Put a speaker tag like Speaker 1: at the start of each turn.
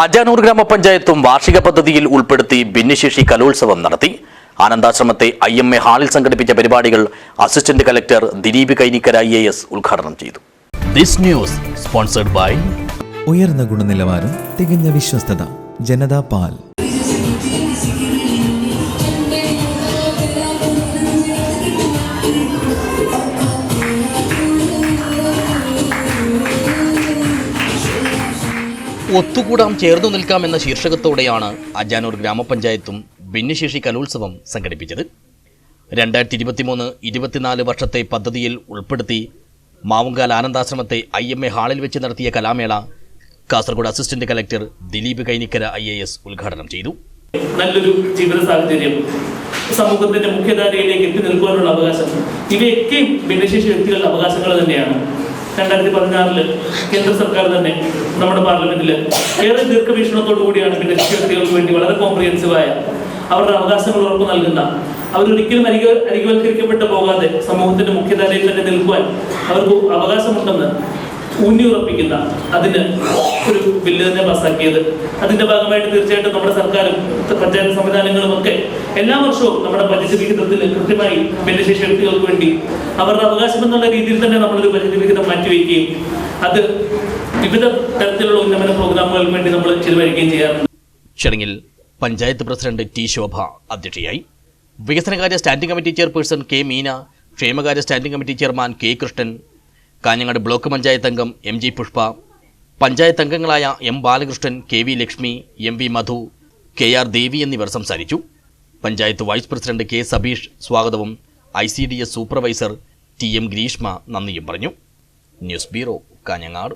Speaker 1: അജാനൂർ ഗ്രാമപഞ്ചായത്തും വാർഷിക പദ്ധതിയിൽ ഉൾപ്പെടുത്തി ഭിന്നശേഷി കലോത്സവം നടത്തി. ആനന്ദാശ്രമത്തെ ഐ എം എ ഹാളിൽ സംഘടിപ്പിച്ച പരിപാടികൾ assistant collector Dileep Kainikkara I A S ഉദ്ഘാടനം ചെയ്തു. ദിസ് ന്യൂസ് സ്പോൺസർഡ് ബൈ
Speaker 2: ഉയർന്ന ഗുണനിലവാരം തികഞ്ഞ വിശ്വസ്തത ജനതാ പാൽ.
Speaker 1: ഒത്തുകൂടാം ചേർന്നു നിൽക്കാം എന്ന ശീർഷകത്തോടെയാണ് അജാനൂർ ഗ്രാമപഞ്ചായത്തും ഭിന്നശേഷി കലോത്സവം സംഘടിപ്പിച്ചത്. രണ്ടായിരത്തി ഇരുപത്തിമൂന്ന് ഇരുപത്തിനാല് വർഷത്തെ പദ്ധതിയിൽ ഉൾപ്പെടുത്തി മാവുങ്കാൽ ആനന്ദാശ്രമത്തെ ഐ എം എ ഹാളിൽ വെച്ച് നടത്തിയ കലാമേള Kasaragod assistant collector Dileep Kainikkara I A S ഉദ്ഘാടനം ചെയ്തു.
Speaker 3: നല്ലൊരു ജീവിത സാഹചര്യം സമൂഹത്തിന്റെ മുഖ്യധാരയിലേക്ക് എത്തി നിൽക്കുവാനുള്ള അവകാശം. ഇവയൊക്കെയും ഭിന്നശേഷി വ്യക്തികളുടെ അവകാശങ്ങൾ തന്നെയാണ്. രണ്ടായിരത്തി പതിനാറിൽ കേന്ദ്ര സർക്കാർ തന്നെ നമ്മുടെ പാർലമെന്റിൽ ഏറെ ദീർഘവീക്ഷണത്തോടു കൂടിയാണ് ഭിന്നശേഷി വ്യക്തികൾക്ക് വേണ്ടി വളരെ കോംപ്രിഹെൻസീവായ അവരുടെ അവകാശങ്ങൾ ഉറപ്പു നൽകുന്ന അവരൊരിക്കലും അരിക അരികവൽക്കരിക്കപ്പെട്ടു പോകാതെ സമൂഹത്തിന്റെ മുഖ്യധാരയിൽ തന്നെ നിൽക്കുവാൻ അവർക്ക് അവകാശമുണ്ടെന്ന് ഊന്നി ഉറപ്പിക്കുന്ന അതിന് ഒരു ബില്ല് തന്നെ പാസ്സാക്കിയത് അതിന്റെ ഭാഗമായിട്ട് തീർച്ചയായിട്ടും നമ്മുടെ സർക്കാരും പഞ്ചായത്ത് സംവിധാനങ്ങളും ഒക്കെ എല്ലാ വർഷവും നമ്മുടെ ബജറ്റ് വിഹിതത്തിൽ കൃത്യമായി ഭിന്നശേഷി വ്യക്തികൾക്ക് വേണ്ടി അവരുടെ അവകാശം എന്നുള്ള രീതിയിൽ തന്നെ നമ്മളൊരു ബജറ്റ് വിഹിതം മാറ്റിവെക്കുകയും അത് വിവിധ തരത്തിലുള്ള ഉന്നമന പ്രോഗ്രാമുകൾക്ക് വേണ്ടി നമ്മൾ ചെലവഴിക്കുകയും ചെയ്യാറുണ്ട്.
Speaker 1: ചടങ്ങിൽ പഞ്ചായത്ത് പ്രസിഡന്റ് ടി ശോഭ അധ്യക്ഷയായി വികസനകാര്യ standing committee chairperson K Meena ക്ഷേമകാര്യ standing committee chairman K Krishnan Kanhangad block panchayat അംഗം എം ജി പുഷ്പ പഞ്ചായത്ത് അംഗങ്ങളായ M Balakrishnan K V Lakshmi M V Madhu K R Devi എന്നിവർ സംസാരിച്ചു. Panchayat vice president K Sabeesh സ്വാഗതവും I C D S supervisor T M Greeshma നന്ദിയും പറഞ്ഞു. News bureau Kanhangad.